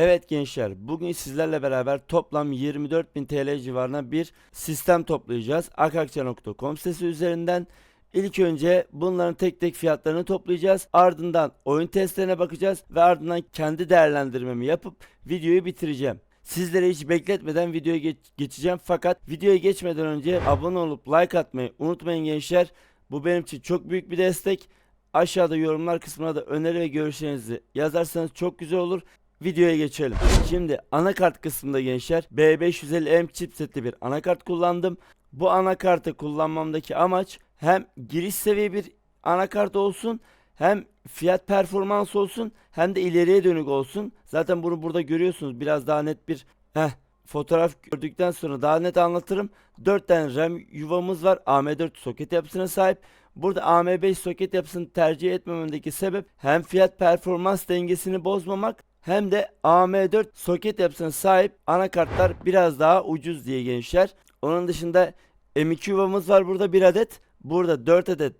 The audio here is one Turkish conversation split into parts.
Evet gençler, bugün sizlerle beraber toplam 24.000 TL civarına bir sistem toplayacağız. akakça.com sitesi üzerinden. İlk önce bunların tek tek fiyatlarını toplayacağız. Ardından oyun testlerine bakacağız ve ardından kendi değerlendirmemi yapıp videoyu bitireceğim. Sizlere hiç bekletmeden videoya geç- geçeceğim fakat videoya geçmeden önce abone olup like atmayı unutmayın gençler. Bu benim için çok büyük bir destek. Aşağıda yorumlar kısmına da öneri ve görüşlerinizi yazarsanız çok güzel olur. Videoya geçelim. Şimdi anakart kısmında gençler B550M chipsetli bir anakart kullandım. Bu anakartı kullanmamdaki amaç hem giriş seviye bir anakart olsun hem fiyat performans olsun hem de ileriye dönük olsun. Zaten bunu burada görüyorsunuz biraz daha net bir heh, fotoğraf gördükten sonra daha net anlatırım. 4 tane RAM yuvamız var. AM4 soket yapısına sahip. Burada AM5 soket yapısını tercih etmememdeki sebep hem fiyat performans dengesini bozmamak hem de AM4 soket yapısına sahip anakartlar biraz daha ucuz diye gençler. Onun dışında M2 yuvamız var burada bir adet. Burada 4 adet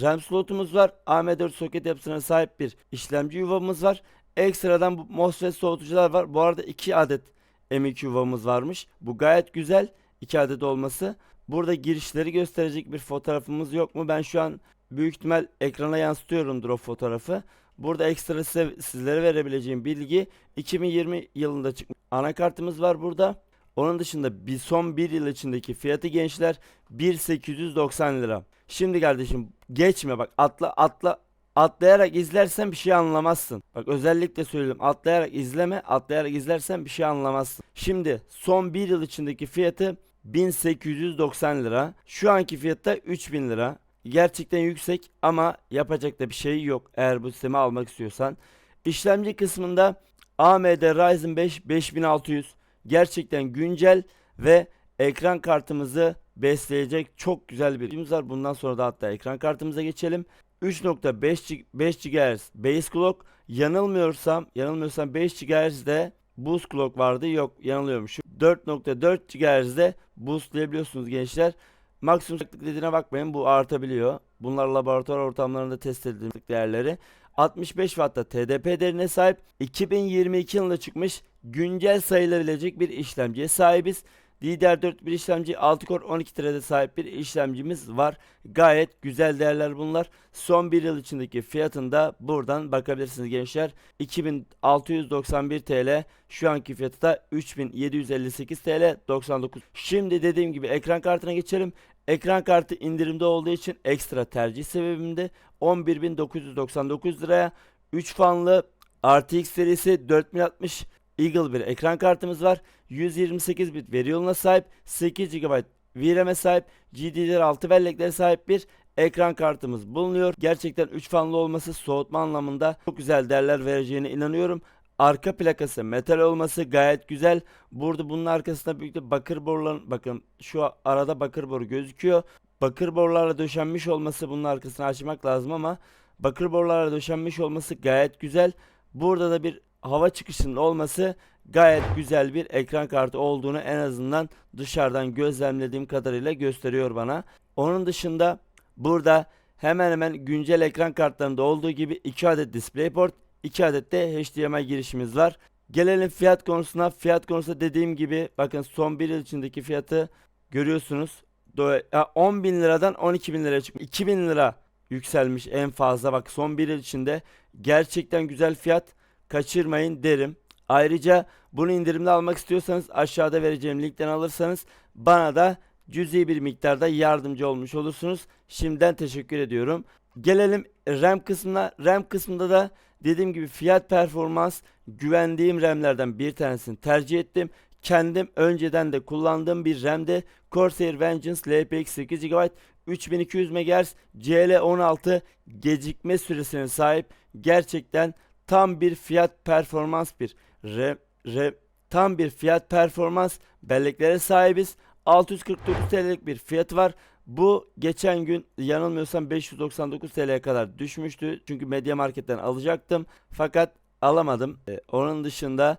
RAM slotumuz var. AM4 soket yapısına sahip bir işlemci yuvamız var. Ekstradan bu MOSFET soğutucular var. Bu arada 2 adet M2 yuvamız varmış. Bu gayet güzel. 2 adet olması. Burada girişleri gösterecek bir fotoğrafımız yok mu? Ben şu an büyük ihtimal ekrana yansıtıyorumdur o fotoğrafı. Burada ekstra size, sizlere verebileceğim bilgi 2020 yılında çıkmış anakartımız var burada. Onun dışında bir son bir yıl içindeki fiyatı gençler 1890 lira. Şimdi kardeşim geçme bak atla atla atlayarak izlersen bir şey anlamazsın. Bak özellikle söylüyorum atlayarak izleme atlayarak izlersen bir şey anlamazsın. Şimdi son bir yıl içindeki fiyatı 1890 lira. Şu anki fiyatta 3000 lira. Gerçekten yüksek ama yapacak da bir şey yok eğer bu sistemi almak istiyorsan. İşlemci kısmında AMD Ryzen 5 5600 gerçekten güncel ve ekran kartımızı besleyecek çok güzel bir ürünümüz var. Bundan sonra da hatta ekran kartımıza geçelim. 3.5 G- 5 GHz base clock yanılmıyorsam yanılmıyorsam 5 GHz'de boost clock vardı yok yanılıyormuşum 4.4 GHz'de boostlayabiliyorsunuz gençler maksimum sıcaklık dediğine bakmayın bu artabiliyor. Bunlar laboratuvar ortamlarında test edildiğim değerleri. 65 Watt'ta TDP değerine sahip. 2022 yılında çıkmış güncel sayılabilecek bir işlemciye sahibiz DDR4 bir işlemci 6 core 12 thread'e sahip bir işlemcimiz var. Gayet güzel değerler bunlar. Son bir yıl içindeki fiyatında buradan bakabilirsiniz gençler. 2691 TL şu anki fiyatı da 3758 TL 99. Şimdi dediğim gibi ekran kartına geçelim. Ekran kartı indirimde olduğu için ekstra tercih sebebimde 11.999 liraya 3 fanlı RTX serisi 4060 Eagle bir ekran kartımız var. 128 bit veri yoluna sahip, 8 GB VRAM'e sahip, GDDR6 belleklere sahip bir ekran kartımız bulunuyor. Gerçekten 3 fanlı olması soğutma anlamında çok güzel değerler vereceğine inanıyorum. Arka plakası metal olması gayet güzel. Burada bunun arkasında büyük de bakır boruların bakın şu arada bakır boru gözüküyor. Bakır borularla döşenmiş olması bunun arkasını açmak lazım ama bakır borularla döşenmiş olması gayet güzel. Burada da bir hava çıkışının olması gayet güzel bir ekran kartı olduğunu en azından dışarıdan gözlemlediğim kadarıyla gösteriyor bana. Onun dışında burada hemen hemen güncel ekran kartlarında olduğu gibi 2 adet DisplayPort, 2 adet de HDMI girişimiz var. Gelelim fiyat konusuna. Fiyat konusunda dediğim gibi bakın son bir yıl içindeki fiyatı görüyorsunuz. Do- ya 10 bin liradan 12 bin liraya çıkmış. 2000 lira yükselmiş en fazla. Bak son bir yıl içinde gerçekten güzel fiyat kaçırmayın derim. Ayrıca bunu indirimde almak istiyorsanız aşağıda vereceğim linkten alırsanız bana da cüzi bir miktarda yardımcı olmuş olursunuz. Şimdiden teşekkür ediyorum. Gelelim RAM kısmına. RAM kısmında da dediğim gibi fiyat performans güvendiğim RAM'lerden bir tanesini tercih ettim. Kendim önceden de kullandığım bir RAM'de Corsair Vengeance LPX 8 GB 3200 MHz CL16 gecikme süresine sahip gerçekten tam bir fiyat performans bir re, re, tam bir fiyat performans belleklere sahibiz. 649 TL'lik bir fiyatı var. Bu geçen gün yanılmıyorsam 599 TL'ye kadar düşmüştü. Çünkü Media Market'ten alacaktım. Fakat alamadım. Ee, onun dışında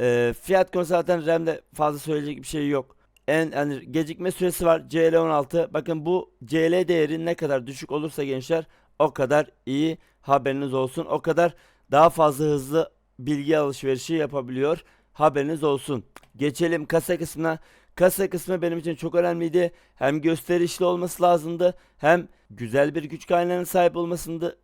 e, fiyat konusu zaten RAM'de fazla söyleyecek bir şey yok. En yani gecikme süresi var CL16. Bakın bu CL değeri ne kadar düşük olursa gençler o kadar iyi haberiniz olsun. O kadar daha fazla hızlı bilgi alışverişi yapabiliyor. Haberiniz olsun. Geçelim kasa kısmına. Kasa kısmı benim için çok önemliydi. Hem gösterişli olması lazımdı, hem güzel bir güç kaynağına sahip olmasındı.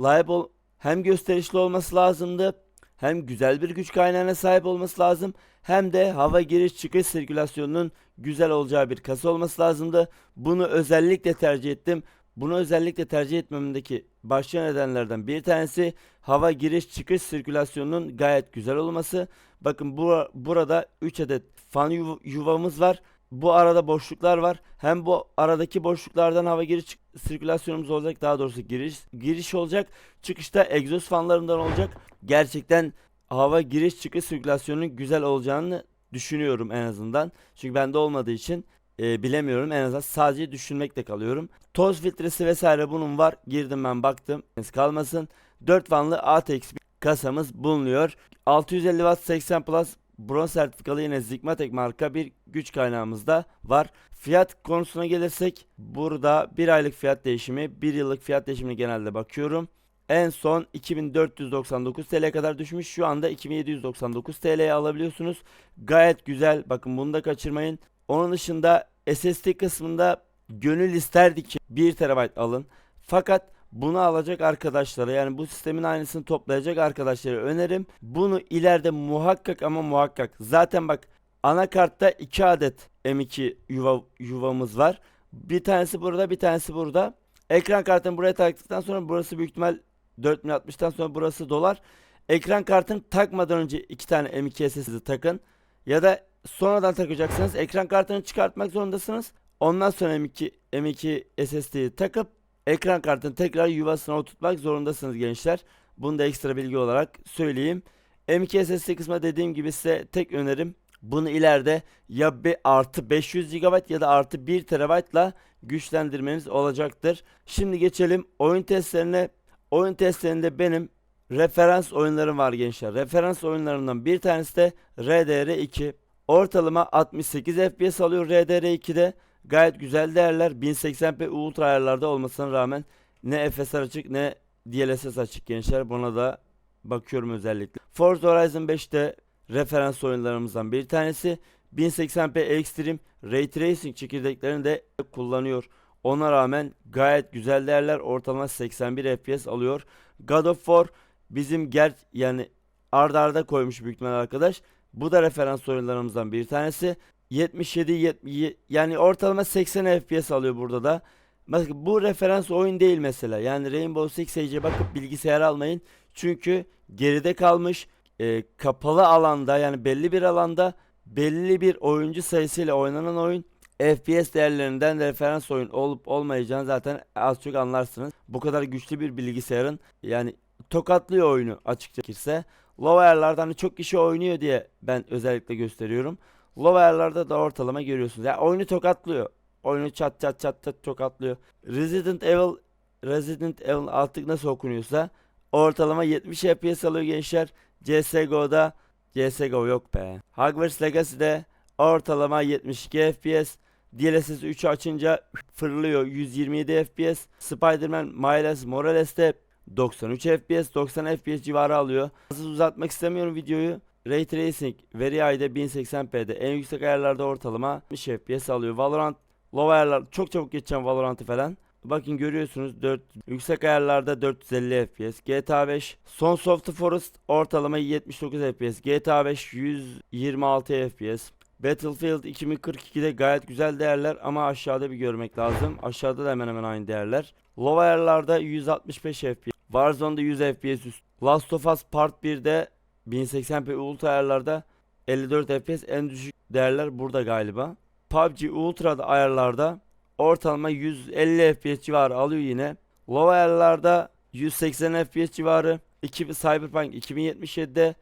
Layık ol hem gösterişli olması lazımdı, hem güzel bir güç kaynağına sahip olması lazım, hem de hava giriş çıkış sirkülasyonunun güzel olacağı bir kasa olması lazımdı. Bunu özellikle tercih ettim. Bunu özellikle tercih etmemdeki başlıca nedenlerden bir tanesi hava giriş çıkış sirkülasyonunun gayet güzel olması. Bakın bu, burada 3 adet fan yuv- yuvamız var. Bu arada boşluklar var. Hem bu aradaki boşluklardan hava giriş sirkülasyonumuz olacak. Daha doğrusu giriş giriş olacak. Çıkışta egzoz fanlarından olacak. Gerçekten hava giriş çıkış sirkülasyonunun güzel olacağını düşünüyorum en azından. Çünkü bende olmadığı için e, bilemiyorum. En azından sadece düşünmekle kalıyorum. Toz filtresi vesaire bunun var. Girdim ben baktım. Kalmasın. 4 vanlı ATX kasamız bulunuyor. 650 Watt 80 Plus bronz sertifikalı yine Zigmatek marka bir güç kaynağımız da var. Fiyat konusuna gelirsek burada bir aylık fiyat değişimi, bir yıllık fiyat değişimine genelde bakıyorum. En son 2499 TL kadar düşmüş. Şu anda 2799 TL'ye alabiliyorsunuz. Gayet güzel. Bakın bunu da kaçırmayın. Onun dışında SSD kısmında gönül isterdi ki 1 TB alın. Fakat bunu alacak arkadaşlara yani bu sistemin aynısını toplayacak arkadaşlara önerim. Bunu ileride muhakkak ama muhakkak. Zaten bak anakartta 2 adet M2 yuva, yuvamız var. Bir tanesi burada bir tanesi burada. Ekran kartını buraya taktıktan sonra burası büyük ihtimal 4060'tan sonra burası dolar. Ekran kartını takmadan önce iki tane M2 SSD takın. Ya da sonradan takacaksınız. Ekran kartını çıkartmak zorundasınız. Ondan sonra M2, M2 SSD'yi takıp ekran kartını tekrar yuvasına oturtmak zorundasınız gençler. Bunu da ekstra bilgi olarak söyleyeyim. M2 SSD kısmı dediğim gibi size tek önerim bunu ileride ya bir artı 500 GB ya da artı 1 TB ile güçlendirmeniz olacaktır. Şimdi geçelim oyun testlerine. Oyun testlerinde benim referans oyunlarım var gençler. Referans oyunlarından bir tanesi de RDR2. Ortalama 68 FPS alıyor RDR2'de. Gayet güzel değerler. 1080p ultra ayarlarda olmasına rağmen ne FSR açık ne DLSS açık gençler. Buna da bakıyorum özellikle. Forza Horizon 5'te referans oyunlarımızdan bir tanesi. 1080p Extreme Ray Tracing çekirdeklerini de kullanıyor. Ona rağmen gayet güzel değerler ortalama 81 FPS alıyor. God of War bizim ger yani ardarda arda koymuş büyük ihtimal arkadaş. Bu da referans oyunlarımızdan bir tanesi. 77 70 yani ortalama 80 FPS alıyor burada da. Bakın bu referans oyun değil mesela. Yani Rainbow Six Siege'e bakıp bilgisayar almayın. Çünkü geride kalmış e, kapalı alanda yani belli bir alanda belli bir oyuncu sayısıyla oynanan oyun FPS değerlerinden referans oyun olup olmayacağını zaten az çok anlarsınız. Bu kadar güçlü bir bilgisayarın yani tokatlıyor oyunu açıkçası. Low ayarlarda hani çok kişi oynuyor diye ben özellikle gösteriyorum. Low ayarlarda da ortalama görüyorsunuz. Yani oyunu tokatlıyor. Oyunu çat çat çat çat tokatlıyor. Resident Evil Resident Evil artık nasıl okunuyorsa ortalama 70 FPS alıyor gençler. CSGO'da CSGO yok be. Hogwarts Legacy'de ortalama 72 FPS. DLSS 3'ü açınca fırlıyor 127 FPS. Spider-Man Miles Morales'te 93 FPS, 90 FPS civarı alıyor. Hızlı uzatmak istemiyorum videoyu. Ray Tracing Very High'de 1080p'de en yüksek ayarlarda ortalama 60 FPS alıyor. Valorant low ayarlar çok çabuk geçeceğim Valorant'ı falan. Bakın görüyorsunuz 4 yüksek ayarlarda 450 FPS. GTA 5 Sons of the Forest ortalama 79 FPS. GTA 5 126 FPS. Battlefield 2042'de gayet güzel değerler ama aşağıda bir görmek lazım. Aşağıda da hemen hemen aynı değerler. Low ayarlarda 165 FPS. Warzone'da 100 FPS üst. Last of Us Part 1'de 1080p ultra ayarlarda 54 FPS en düşük değerler burada galiba. PUBG Ultra'da ayarlarda ortalama 150 FPS civarı alıyor yine. Low ayarlarda 180 FPS civarı. 2, Cyberpunk 2077'de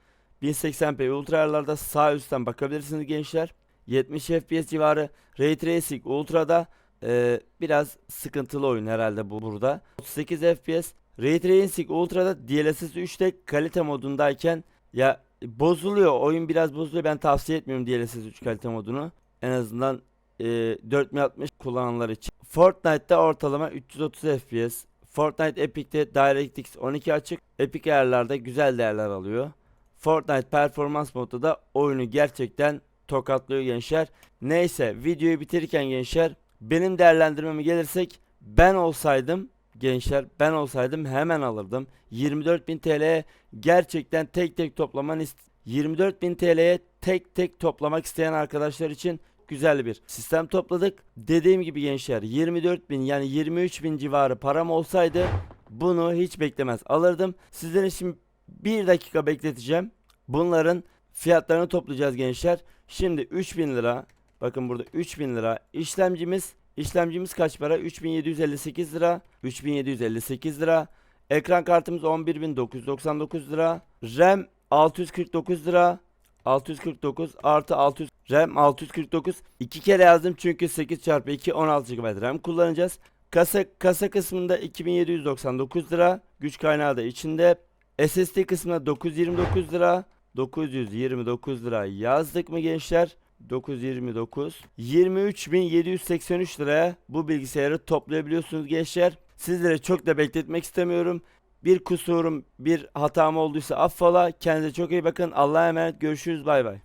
1080p ultra ayarlarda sağ üstten bakabilirsiniz gençler. 70 FPS civarı. Ray Tracing Ultra'da e, biraz sıkıntılı oyun herhalde bu burada. 38 FPS. Ray Tracing Ultra'da DLSS 3'te kalite modundayken ya bozuluyor. Oyun biraz bozuluyor. Ben tavsiye etmiyorum DLSS 3 kalite modunu. En azından e, 4060 kullananlar için. Fortnite'da ortalama 330 FPS. Fortnite Epic'te DirectX 12 açık. Epic ayarlarda güzel değerler alıyor. Fortnite performans modu da oyunu gerçekten tokatlıyor gençler. Neyse videoyu bitirirken gençler benim değerlendirmeme gelirsek ben olsaydım gençler ben olsaydım hemen alırdım. 24.000 TL'ye gerçekten tek tek toplaman ist 24.000 TL'ye tek tek toplamak isteyen arkadaşlar için güzel bir sistem topladık. Dediğim gibi gençler 24.000 yani 23.000 civarı param olsaydı bunu hiç beklemez alırdım. Sizlerin için bir dakika bekleteceğim. Bunların fiyatlarını toplayacağız gençler. Şimdi 3000 lira bakın burada 3000 lira işlemcimiz işlemcimiz kaç para? 3758 lira. 3758 lira. Ekran kartımız 11999 lira. RAM 649 lira. 649 artı 600 RAM 649 iki kere yazdım çünkü 8 çarpı 2 16 GB RAM kullanacağız. Kasa kasa kısmında 2799 lira. Güç kaynağı da içinde. SSD kısmına 929 lira. 929 lira yazdık mı gençler? 929 23.783 liraya bu bilgisayarı toplayabiliyorsunuz gençler. Sizlere çok da bekletmek istemiyorum. Bir kusurum, bir hatam olduysa affola. Kendinize çok iyi bakın. Allah'a emanet. Görüşürüz. Bay bay.